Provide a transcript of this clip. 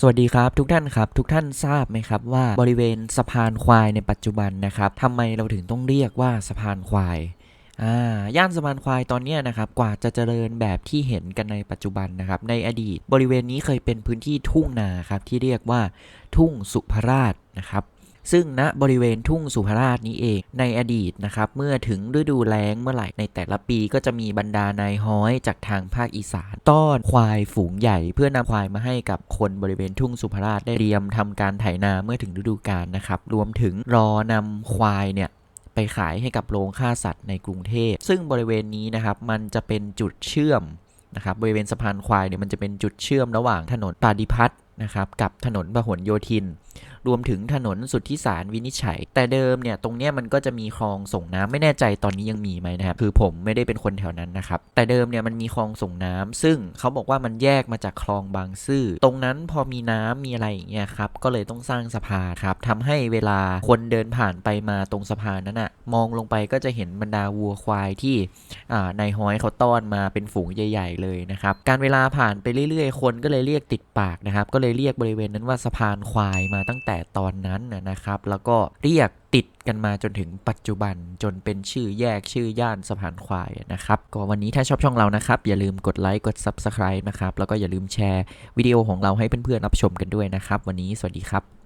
สวัสดีครับทุกท่านครับทุกท่านทราบไหมครับว่าบริเวณสะพานควายในปัจจุบันนะครับทำไมเราถึงต้องเรียกว่าสะพานควายอ่าย่านสะพานควายตอนนี้นะครับกว่าจะเจริญแบบที่เห็นกันในปัจจุบันนะครับในอดีตบริเวณนี้เคยเป็นพื้นที่ทุ่งนาครับที่เรียกว่าทุ่งสุภราชนะครับ ซึ่งณบริเวณทุ่งสุภราชนี้เองในอดีตนะครับเมื่อถึงฤดูแล้งเมื่อไหร่ในแต่ละปีก็จะมีบรรดานายฮ้อยจากทางภาคอีสาน ต้อนควายฝูงใหญ่ เพื่อนำควายมาให้กับคนบริเวณทุ่งสุภราชได้เตรียมทำการไถนาเมื่อถึงฤดูกาลนะครับรวมถึงรอนำควายเนี่ยไปขายให้กับโรงฆ่าสัตว์ในกรุงเทพ ซึ่งบริเวณนี้นะครับมันจะเป็นจุดเชื่อมนะครับบริเวณสะพานควายเนี่ยมันจะเป็นจุดเชื่อมระหว่างถนนปาดิพัฒนะครับกับถนนพหลโยธิน รวมถึงถนนสุทธิสารวินิจฉัย แต่เดิมเนี่ยตรงเนี้ยมันก็จะมีคลองส่งน้ำไม่แน่ใจตอนนี้ยังมีไหมนะครับคือผมไม่ได้เป็นคนแถวนั้นนะครับแต่เดิมเนี่ยมันมีคลองส่งน้ำซึ่งเขาบอกว่ามันแยกมาจากคลองบางซื่อตรงนั้นพอมีน้ำมีอะไรอย่างเงี้ยครับก็เลยต้องสร้างสะพานครับทำให้เวลาคนเดินผ่านไปมาตรงสะพานนั้นอะมองลงไปก็จะเห็นบรรดาวัวควายที่อ่านายฮ้อยเขาต้อนมาเป็นฝูงใหญ่ ๆ เลยนะครับการเวลาผ่านไปเรื่อยๆ คนก็เลยเรียกติดปากนะครับก็เลยเรียกบริเวณนั้นว่าสะพานควายมาตั้งแต่แต่ตอนนั้นนะนะครับ แล้วก็เรียกติดกันมาจนถึงปัจจุบันจนเป็นชื่อแยกชื่อย่านสะพานควายนะครับก็วันนี้ถ้าชอบช่องเรานะครับ อย่าลืมกดไลค์กด Subscribe นะครับ แล้วก็อย่าลืมแชร์วิดีโอของเราให้เพื่อนๆรับชมกันด้วยนะครับ วันนี้สวัสดีครับ